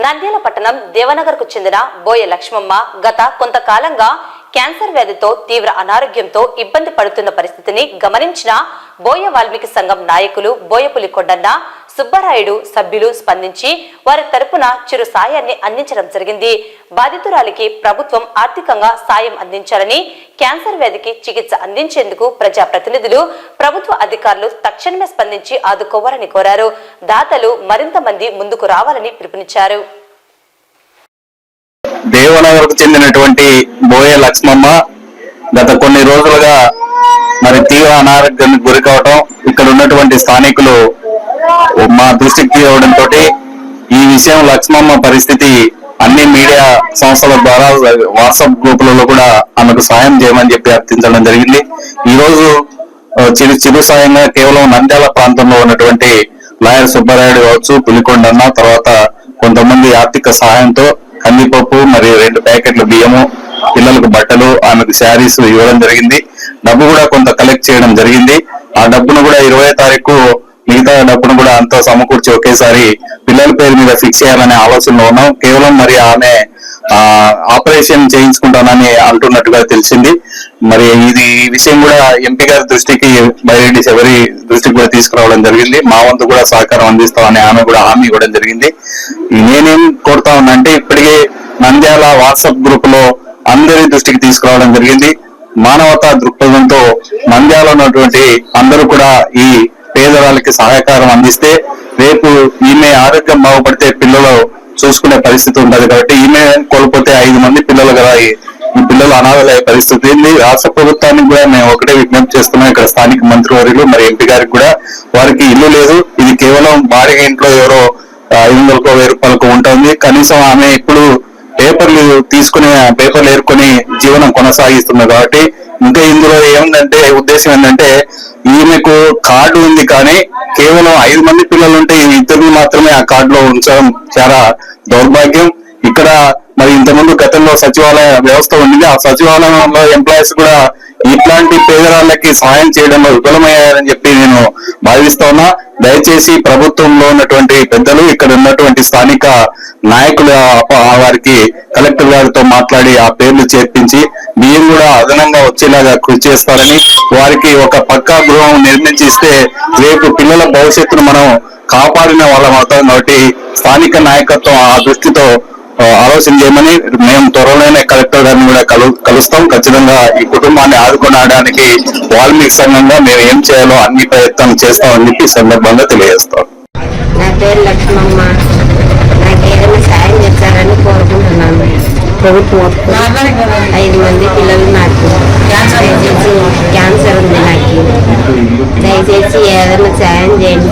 నంద్యాల పట్టణం దేవనగర్కు చెందిన బోయ లక్ష్మమ్మ గత కొంతకాలంగా క్యాన్సర్ వ్యాధితో తీవ్ర అనారోగ్యంతో ఇబ్బంది పడుతున్న పరిస్థితిని గమనించిన బోయ వాల్మీకి సంఘం నాయకులు బోయపులి కొండన్న సుబ్బరాయుడు సభ్యులు స్పందించి వారి తరపున చిరు సాయాన్ని అందించడం జరిగింది. బాధితురాలికి ప్రభుత్వం ఆర్థికంగా సాయం అందించాలని క్యాన్సర్ వ్యాధికి చికిత్స అందించేందుకు ప్రజాప్రతినిధులు ప్రభుత్వ అధికారులు తక్షణమే స్పందించి ఆదుకోవాలని కోరారు. దాతలు మరింత మంది ముందుకు రావాలని పిలుపునిచ్చారు. దేవనగర్కు చెందినటువంటి బోయ లక్ష్మమ్మ గత కొన్ని రోజులుగా మరి తీవ్ర అనారోగ్యానికి గురి కావటం ఇక్కడ ఉన్నటువంటి స్థానికులు మా దృష్టికి తేవడంతో ఈ విషయం లక్ష్మమ్మ పరిస్థితి అన్ని మీడియా సంస్థల ద్వారా వాట్సాప్ గ్రూపులలో కూడా ఆమెకు సాయం చేయమని చెప్పి అర్థించడం జరిగింది. ఈ రోజు చిరు చిరు సాయంగా కేవలం నంద్యాల ప్రాంతంలో ఉన్నటువంటి లాయర్ సుబ్బారాయుడు కావచ్చు పులికొండన్న తర్వాత కొంతమంది ఆర్థిక సహాయంతో కందిపప్పు మరియు రెండు ప్యాకెట్ల బియ్యము పిల్లలకు బట్టలు ఆమెకు శారీస్ ఇవ్వడం జరిగింది. డబ్బు కూడా కొంత కలెక్ట్ చేయడం జరిగింది. ఆ డబ్బును కూడా ఇరవై తారీఖు మిగతా డబ్బును కూడా అంతా సమకూర్చి ఒకేసారి పిల్లల పేరు మీద ఫిక్స్ చేయాలనే ఆలోచనలో ఉన్నాం. కేవలం మరి ఆమె ఆపరేషన్ చేయించుకుంటానని అంటున్నట్టుగా తెలిసింది. మరి ఇది ఈ విషయం కూడా ఎంపీ గారి దృష్టికి బైరెడ్డి శబరి దృష్టికి కూడా తీసుకురావడం జరిగింది. మా వంతు కూడా సహకారం అందిస్తామని ఆమె కూడా హామీ ఇవ్వడం జరిగింది. నేనేం కోరుతా ఉన్నా అంటే ఇప్పటికే నంద్యాల వాట్సాప్ గ్రూప్లో అందరి దృష్టికి తీసుకురావడం జరిగింది. మానవతా దృక్పథంతో నంద్యాల ఉన్నటువంటి అందరూ కూడా ఈ పేదవాళ్ళకి సహాయకారం అందిస్తే రేపు ఈమె ఆరోగ్యం బాగుపడితే పిల్లలు చూసుకునే పరిస్థితి ఉండదు కాబట్టి ఈమె కోల్పోతే ఐదు మంది పిల్లలు కదా ఈ పిల్లలు అనాథలయ్యే పరిస్థితి రాష్ట్ర ప్రభుత్వానికి కూడా మేము ఒకటే విజ్ఞప్తి చేస్తున్నాం. ఇక్కడ స్థానిక మంత్రివర్యులు మరి ఎంపీ గారికి కూడా వారికి ఇల్లు లేదు. ఇది కేవలం బాడిగ ఇంట్లో ఎవరో ఐదు వందలకో వెయ్యి రూపాయలకు ఉంటుంది. కనీసం ఆమె ఇప్పుడు పేపర్లు తీసుకునే పేపర్లు ఏరుకొని జీవనం కొనసాగిస్తుంది కాబట్టి ఇంకా ఇందులో ఏముందంటే ఉద్దేశం ఏంటంటే ఈమెకు కార్డు ఉంది కానీ కేవలం ఐదు మంది పిల్లలు ఉంటే ఈ ఇద్దరిని మాత్రమే ఆ కార్డులో ఉంచడం చాలా దౌర్భాగ్యం. ఇక్కడ మరి ఇంతకుముందు గతంలో సచివాలయ వ్యవస్థ ఉండింది ఆ సచివాలయంలో ఎంప్లాయీస్ కూడా ఇట్లాంటి పేదరాళ్ళకి సహాయం చేయడంలో విఫలమయ్యారని చెప్పి నేను భావిస్తా ఉన్నా. దయచేసి ప్రభుత్వంలో ఉన్నటువంటి పెద్దలు ఇక్కడ ఉన్నటువంటి స్థానిక నాయకుల వారికి గారితో మాట్లాడి ఆ పేర్లు చేర్పించి బియ్యం కూడా అదనంగా వచ్చేలాగా కృషి చేస్తారని వారికి ఒక పక్కా గృహం నిర్మించి ఇస్తే రేపు పిల్లల భవిష్యత్తును మనం కాపాడిన వాళ్ళం అవుతాం కాబట్టి స్థానిక నాయకత్వం ఆ దృష్టితో ఆలోచన చేయమని మేము త్వరలోనే కలెక్టర్ గారిని కూడా కలు కలుస్తాం. ఖచ్చితంగా ఈ కుటుంబాన్ని ఆదుకునడానికి వాల్మీకి సంఘంగా మేము ఏం చేయాలో అన్ని ప్రయత్నం చేస్తామని చెప్పి సందర్భంగా తెలియజేస్తాం. నా పేరు లక్ష్మమ్మ. ప్రభుత్వం ఒప్పుకొని ఐదు మంది పిల్లలు నాకు. దయచేసి క్యాన్సర్ ఉంది నాకు. దయచేసి ఏదైనా సాయం చేయండి